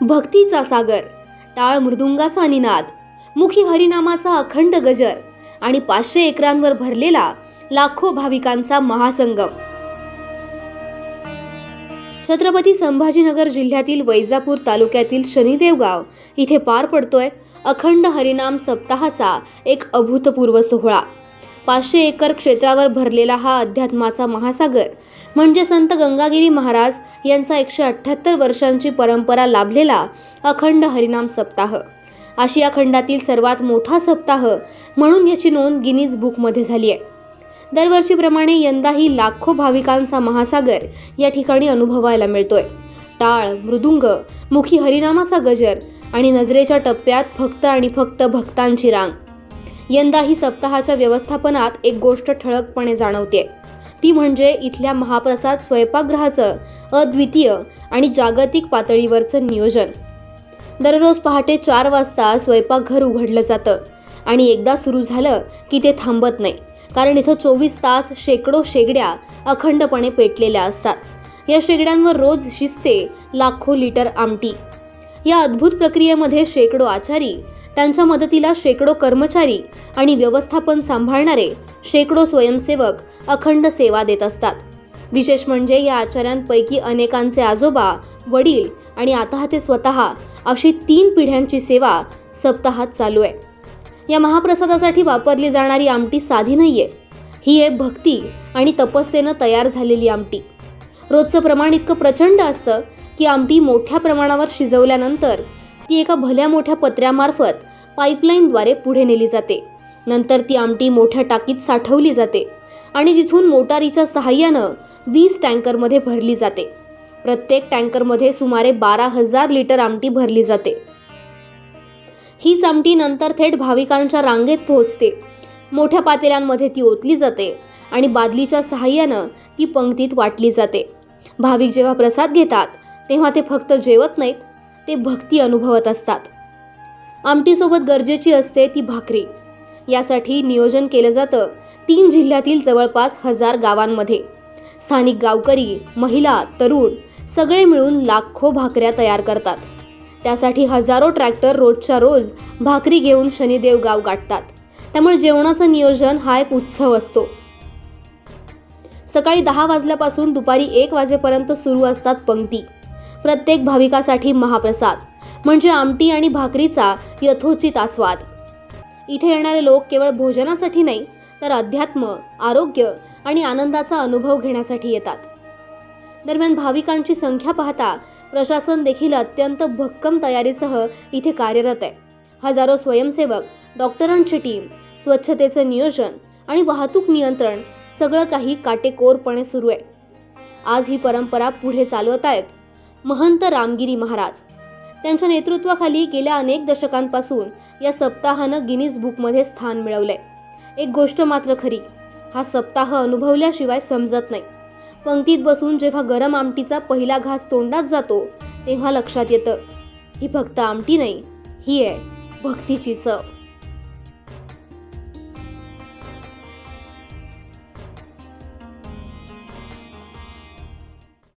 भक्तीचा सागर टाळ मृदुंगाचा निनाद मुखी हरिनामाचा अखंड गजर आणि पाचशे एकरांवर भरलेला लाखो भाविकांचा महासंगम. छत्रपती संभाजीनगर जिल्ह्यातील वैजापूर तालुक्यातील शनिदेवगाव इथे पार पडतोय अखंड हरिनाम सप्ताहाचा एक अभूतपूर्व सोहळा. पाचशे एकर क्षेत्रावर भरलेला हा अध्यात्माचा महासागर म्हणजे संत गंगागिरी महाराज यांचा एकशे अठ्ठ्याहत्तर वर्षांची परंपरा लाभलेला अखंड हरिनाम सप्ताह. आशिया खंडातील सर्वात मोठा सप्ताह म्हणून याची नोंद गिनीज बुकमध्ये झाली आहे. दरवर्षीप्रमाणे यंदाही लाखो भाविकांचा महासागर या ठिकाणी अनुभवायला मिळतोय. टाळ मृदुंग मुखी हरिनामाचा गजर आणि नजरेच्या टप्प्यात फक्त आणि फक्त भक्तांची रांग. यंदाही सप्ताहाच्या व्यवस्थापनात एक गोष्ट ठळकपणे जाणवते ती म्हणजे इथल्या महाप्रसाद स्वयंपाकगृहाचं अद्वितीय आणि जागतिक पातळीवरचं नियोजन. दररोज पहाटे चार वाजता स्वयंपाकघर उघडलं जातं आणि एकदा सुरू झालं की ते थांबत नाही कारण इथं चोवीस तास शेकडो शेगड्या अखंडपणे पेटलेल्या असतात. या शेगड्यांवर रोज शिजते लाखो लिटर आमटी. या अद्भुत प्रक्रियेमध्ये शेकडो आचारी त्यांच्या मदतीला शेकडो कर्मचारी आणि व्यवस्थापन सांभाळणारे शेकडो स्वयंसेवक अखंड सेवा देत असतात. विशेष म्हणजे या आचार्यांपैकी अनेकांचे आजोबा वडील आणि आता ते स्वतः अशी तीन पिढ्यांची सेवा सप्ताहात चालू आहे. या महाप्रसादासाठी वापरली जाणारी आमटी साधी नाहीये. ही आहे भक्ती आणि तपस्येनं तयार झालेली आमटी. रोजचं प्रमाण इतकं प्रचंड असतं की आमटी मोठ्या प्रमाणावर शिजवल्यानंतर ती एका भल्या मोठ्या पत्र्यामार्फत पाईपलाईनद्वारे पुढे नेली जाते. नंतर ती आमटी मोठ्या टाकीत साठवली जाते आणि तिथून मोटारीच्या सहाय्यानं वीस टँकरमध्ये भरली जाते. प्रत्येक टँकरमध्ये सुमारे बारा हजार लिटर आमटी भरली जाते. हीच आमटी नंतर थेट भाविकांच्या रांगेत पोहोचते. मोठ्या पातेल्यांमध्ये ती ओतली जाते आणि बादलीच्या सहाय्यानं ती पंक्तीत वाटली जाते. भाविक जेव्हा प्रसाद घेतात तेव्हा ते फक्त जेवत नाहीत ते भक्ती अनुभवत असतात. आमटीसोबत गरजेची असते ती भाकरी. यासाठी नियोजन केलं जातं तीन जिल्ह्यातील जवळपास हजार गावांमध्ये. स्थानिक गावकरी महिला तरुण सगळे मिळून लाखो भाकऱ्या तयार करतात. त्यासाठी हजारो ट्रॅक्टर रोजच्या रोज भाकरी घेऊन शनिदेव गाव गाठतात. त्यामुळे जेवणाचं नियोजन हा एक उत्सव असतो. सकाळी दहा वाजल्यापासून दुपारी एक वाजेपर्यंत सुरू असतात पंक्ती. प्रत्येक भाविकासाठी महाप्रसाद म्हणजे आमटी आणि भाकरीचा यथोचित आस्वाद. इथे येणारे लोक केवळ भोजनासाठी नाही तर अध्यात्म आरोग्य आणि आनंदाचा अनुभव घेण्यासाठी येतात. दरम्यान भाविकांची संख्या पाहता प्रशासन देखील अत्यंत भक्कम तयारीसह इथे कार्यरत आहे. हजारो स्वयंसेवक डॉक्टरांची टीम स्वच्छतेचं नियोजन आणि वाहतूक नियंत्रण सगळं काही काटेकोरपणे सुरू आहे. आज ही परंपरा पुढे चालवत आहेत. महंत रामगिरी महाराज. त्यांच्या नेतृत्वाखाली गेल्या अनेक दशकांपासून या सप्ताहानं गिनीज बुकमध्ये स्थान मिळवलंय. एक गोष्ट मात्र खरी हा सप्ताह अनुभवल्याशिवाय समजत नाही. पंक्तीत बसून जेव्हा गरम आमटीचा पहिला घास तोंडात जातो तेव्हा लक्षात येतं ही फक्त आमटी नाही ही आहे भक्तीची चव.